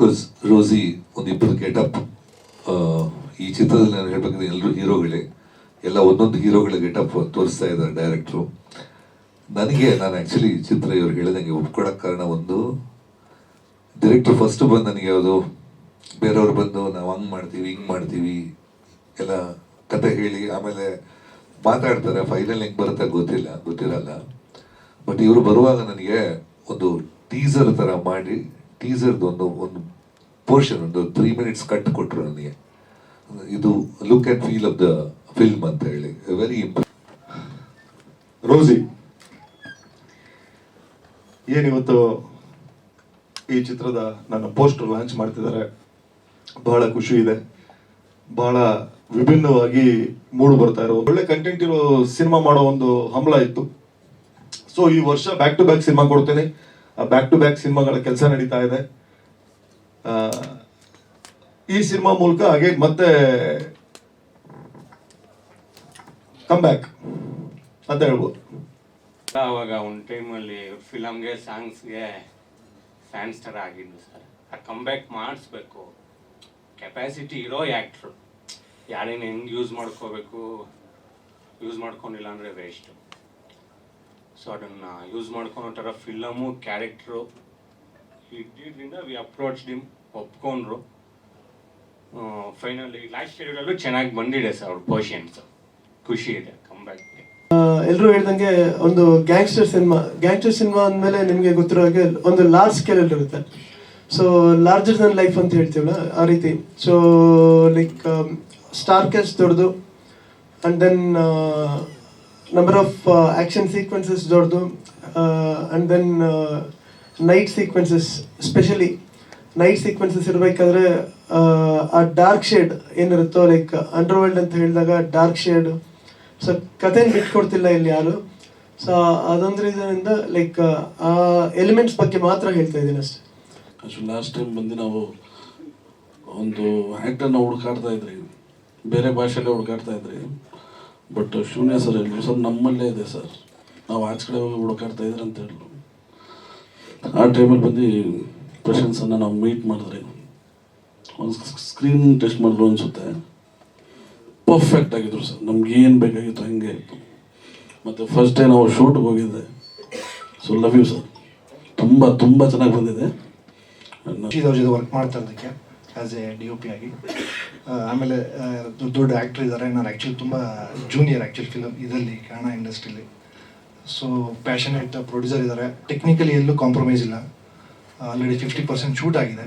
Of course ರೋಸಿ ಒಂದು ಇಬ್ಬರು getup ಈ ಚಿತ್ರದಲ್ಲಿ ನಾನು ಹೇಳ್ಬೇಕಂದ್ರೆ ಎಲ್ಲರೂ ಹೀರೋಗಳೇ. ಎಲ್ಲ ಒಂದೊಂದು ಹೀರೋಗಳ ಗೆಟಪ್ ತೋರಿಸ್ತಾ ಇದ್ದಾರೆ ಡೈರೆಕ್ಟ್ರು. ನನಗೆ, ನಾನು ಆ್ಯಕ್ಚುಲಿ ಚಿತ್ರ ಇವರು ಹೇಳಿದಂಗೆ ಒಪ್ಕೊಳಕ್ಕೆ ಕಾರಣ ಒಂದು ಡೈರೆಕ್ಟ್ರು ಫಸ್ಟ್ ಬಂದು ನನಗೆ ಯಾವುದು, ಬೇರೆಯವ್ರು ಬಂದು ನಾವು ಹಂಗೆ ಮಾಡ್ತೀವಿ, ಹಿಂಗೆ ಮಾಡ್ತೀವಿ, ಎಲ್ಲ ಕತೆ ಹೇಳಿ ಆಮೇಲೆ ಮಾತಾಡ್ತಾರೆ ಫೈನಲ್ ಹೆಂಗೆ ಬರುತ್ತೆ ಗೊತ್ತಿಲ್ಲ, ಗೊತ್ತಿರಲ್ಲ. ಬಟ್ ಇವರು ಬರುವಾಗ ನನಗೆ ಒಂದು ಟೀಸರ್ ಥರ ಮಾಡಿ ಟೀಸರ್ದು ಒಂದು ಒಂದು ಪೋರ್ಷನ್, ಒಂದು ತ್ರೀ ಮಿನಿಟ್ಸ್ ಕಟ್ ಕೊಟ್ಟರು ನನಗೆ. ಇದು look and feel of the film ಅಂತ ಹೇಳಿ. ವೆರಿ ರೋಸಿ ಏನಿವತ್ತು ಈ ಚಿತ್ರದ ನನ್ನ ಪೋಸ್ಟರ್ ಲಾಂಚ್ ಮಾಡ್ತಿದ್ದಾರೆ? ಬಹಳ ಖುಷಿ ಇದೆ. ಬಹಳ ವಿಭಿನ್ನವಾಗಿ ಮೂಡು ಬರ್ತಾ ಇರೋ ಒಳ್ಳೆ ಕಂಟೆಂಟ್ ಇರೋ ಸಿನಿಮಾ ಮಾಡೋ ಒಂದು ಹಂಬಲ ಇತ್ತು. ಸೊ ಈ ವರ್ಷ ಬ್ಯಾಕ್ ಟು ಬ್ಯಾಕ್ ಸಿನಿಮಾ ಕೊಡ್ತೇನೆ. ಬ್ಯಾಕ್ ಟು ಬ್ಯಾಕ್ ಸಿನಿಮಾಗಳ ಕೆಲಸ ನಡೀತಾ ಇದೆ. ಈ ಸಿನಿಮಾ ಮೂಲಕ ಹಾಗೆ ಮತ್ತೆ ಕಮ್ ಬ್ಯಾಕ್ ಅಂತ ಹೇಳ್ಬೋದು. ಅವಾಗ ಒಂದು ಟೈಮಲ್ಲಿ ಫಿಲಮ್ಗೆ ಸಾಂಗ್ಸ್ಗೆ ಫ್ಯಾನ್ ಸ್ಟಾರ್ ಆಗಿದ್ದು ಸರ್. ಆ ಕಮ್ಬ್ಯಾಕ್ ಮಾಡಿಸ್ಬೇಕು. ಕೆಪಾಸಿಟಿ ಇರೋ ಆ್ಯಕ್ಟ್ರು ಯಾರೇನು ಹೆಂಗೆ ಯೂಸ್ ಮಾಡ್ಕೋಬೇಕು? ಯೂಸ್ ಮಾಡ್ಕೊಂಡಿಲ್ಲ ಅಂದರೆ ವೇಸ್ಟು ಸೊ ಅದನ್ನು ಯೂಸ್ ಮಾಡ್ಕೊಂಡು ಒಂಥರ ಫಿಲಮು ಕ್ಯಾರೆಕ್ಟ್ರು ಇದ್ದಿದ್ದರಿಂದ ವಿ ಅಪ್ರೋಚ್ ಡಿಮ್ ಒಪ್ಕೊಂಡ್ರು ಫೈನಲಿ ಲಾಸ್ಟ್ ಶೆಡ್ಯೂಲಲ್ಲೂ ಚೆನ್ನಾಗಿ ಬಂದಿದೆ ಸರ್ ಅವ್ರ ಪರ್ಷಿಯನ್ಸ್ ಖುಷಿ ಇದೆ ಕಂಬ್ಯಾಕ್ ಎಲ್ಲರೂ ಹೇಳ್ದಂಗೆ ಒಂದು ಗ್ಯಾಂಗ್ಸ್ಟರ್ ಸಿನಿಮಾ ಗ್ಯಾಂಗ್ಸ್ಟರ್ ಸಿನಿಮಾ ಅಂದಮೇಲೆ ನಿಮಗೆ ಗೊತ್ತಿರೋ ಹಾಗೆ ಒಂದು ಲಾರ್ಜ್ ಸ್ಕೇಲಲ್ಲಿ ಇರುತ್ತೆ. ಸೊ ಲಾರ್ಜರ್ ದನ್ ಲೈಫ್ ಅಂತ ಹೇಳ್ತೀವಲ್ಲ ಆ ರೀತಿ. ಸೊ ಲೈಕ್ ಸ್ಟಾರ್ ಕ್ಯಾಸ್ಟ್ ದೊಡ್ಡದು and then number of action sequences ದೊಡ್ಡದು and then night sequences specially night sequences ಇರಬೇಕಾದ್ರೆ ಆ ಡಾರ್ಕ್ ಶೇಡ್ ಏನಿರುತ್ತೋ ಲೈಕ್ ಅಂಡರ್ವರ್ಲ್ಡ್ ಅಂತ ಹೇಳಿದಾಗ ಡಾರ್ಕ್ ಶೇಡ್ ಸೊ ಕಥೆನ ಬಿಟ್ಕೊಡ್ತಿಲ್ಲ ಇಲ್ಲಿ ಯಾರು. ಸೊ ಅದೊಂದು ರೀಸನಿಂದ ಲೈಕ್ ಆ ಎಲಿಮೆಂಟ್ಸ್ ಬಗ್ಗೆ ಮಾತ್ರ ಹೇಳ್ತಾ ಇದ್ದೀನಿ ಅಷ್ಟೇ. ಆ್ಯಕ್ಚುಲಿ ಲಾಸ್ಟ್ ಟೈಮ್ ಬಂದು ನಾವು ಒಂದು ಆ್ಯಕ್ಟರ್ನ ಹುಡುಕಾಡ್ತಾ ಇದ್ರಿ. ಬೇರೆ ಭಾಷೆಯಲ್ಲೇ ಹುಡುಕಾಡ್ತಾ ಇದ್ರಿ. ಬಟ್ ಶೂನ್ಯ ಸರ್ ಹೇಳಿದ್ರು ಸರ್ ನಮ್ಮಲ್ಲೇ ಇದೆ ಸರ್. ನಾವು ಆಚೆ ಕಡೆ ಹೋಗಿ ಹುಡುಕಾಡ್ತಾ ಇದ್ರೆ ಅಂತ ಹೇಳಿದ್ರು ಆ ಟೈಮಲ್ಲಿ ಬಂದು ಪೇಷಂಟ್ಸನ್ನು ನಾವು ಮೀಟ್ ಮಾಡಿದ್ರಿ, ಒಂದು ಸ್ಕ್ರೀನ್ ಟೆಸ್ಟ್ ಮಾಡಿದ್ರು ಅನಿಸುತ್ತೆ. ಪರ್ಫೆಕ್ಟ್ ಆಗಿದ್ರು ಸರ್. ನಮ್ಗೆ ಏನು ಬೇಕಾಗಿತ್ತು ಹಂಗೆ ಇತ್ತು. ಮತ್ತು ಫಸ್ಟ್ ಡೇ ನಾವು ಶೂಟ್ಗೆ ಹೋಗಿದ್ದೆ. ಸೊ ಲವ್ ಯು ಸರ್ ತುಂಬ ತುಂಬ ಚೆನ್ನಾಗಿ ಬಂದಿದೆ. ಜೊತೆ ವರ್ಕ್ ಮಾಡ್ತಾ ಇದ್ದಕ್ಕೆ. As a D O P ಆಗಿ. ಆಮೇಲೆ ದೊಡ್ಡ ದೊಡ್ಡ ಆ್ಯಕ್ಟ್ರ್ ಇದ್ದಾರೆ ನಾನು ಆ್ಯಕ್ಚುಲಿ ತುಂಬ ಜೂನಿಯರ್ ಆ್ಯಕ್ಚುಲಿ ಫಿಲಮ್ ಇದರಲ್ಲಿ ಕನ್ನಡ ಇಂಡಸ್ಟ್ರಿಲಿ ಸೊ ಪ್ಯಾಷನೇಟ್ ಪ್ರೊಡ್ಯೂಸರ್ ಇದ್ದಾರೆ ಟೆಕ್ನಿಕಲಿ ಎಲ್ಲೂ ಕಾಂಪ್ರಮೈಸ್ ಇಲ್ಲ. ಆಲ್ರೆಡಿ ಫಿಫ್ಟಿ ಪರ್ಸೆಂಟ್ ಶೂಟ್ ಆಗಿದೆ.